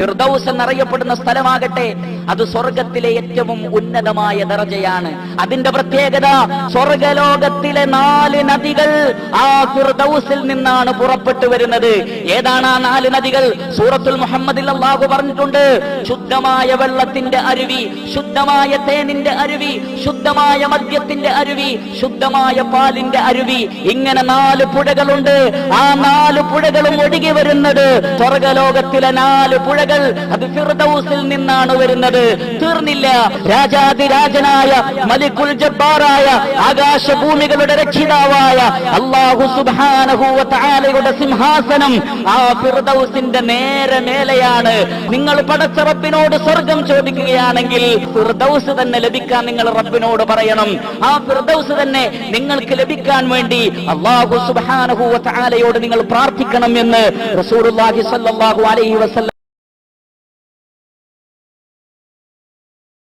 ഫിർദൗസ് എന്നറിയപ്പെടുന്ന സ്ഥലമാകട്ടെ അത് സ്വർഗത്തിലെ ഏറ്റവും ഉന്നതമായ ദർജയാണ്. അതിന്റെ പ്രത്യേകത സ്വർഗലോകത്തിലെ നാല് നദികൾ ആ ഫിർദൗസിൽ നിന്നാണ് പുറപ്പെട്ടു വരുന്നത്. ഏതാണ് ആ നാല് നദികൾ? സൂറത്തുൽ മുഹമ്മദിൽ അള്ളാഹു പറഞ്ഞിട്ടുണ്ട് ശുദ്ധമായ വെള്ളത്തിന്റെ അരുവി ശുദ്ധമായ തേനിന്റെ അരുവി ശുദ്ധമായ മദ്യത്തിന്റെ അരുവി ശുദ്ധമായ പാലിന്റെ അരുവി. ഇങ്ങനെ നാല് പുഴകളുണ്ട്. ആ നാല് പുഴകളും ഒഴുകി വരുന്നത് സ്വർഗലോകത്തിലെ നാല് പുഴകൾ അത് ഫിർദൗസിൽ നിന്നാണ് വരുന്നത്. തീർന്നില്ല. രാജാതിരാജനായ മലിക്കുൽ ജബ്ബാറായ ആകാശഭൂമികളുടെ രക്ഷിതാവായ അള്ളാഹു തആലയുടെ സിംഹാസനം ആ ഫിർദൌസിന്റെ നേരെ മേലെയാണ്. നിങ്ങൾ പടച്ച റബ്ബിനോട് സ്വർഗം ചോദിക്കുകയാണെങ്കിൽ ഫിർദൌസ് തന്നെ ലഭിക്കാൻ നിങ്ങൾ റബ്ബിനോട് പറയണം. ആ ഫിർദൌസ് തന്നെ നിങ്ങൾക്ക് ലഭിക്കാൻ വേണ്ടി അള്ളാഹു തആലയോട് നിങ്ങൾ പ്രാർത്ഥിക്കണം എന്ന് റസൂലുള്ളാഹി സല്ലാഹു അലൈഹി വസല്ലം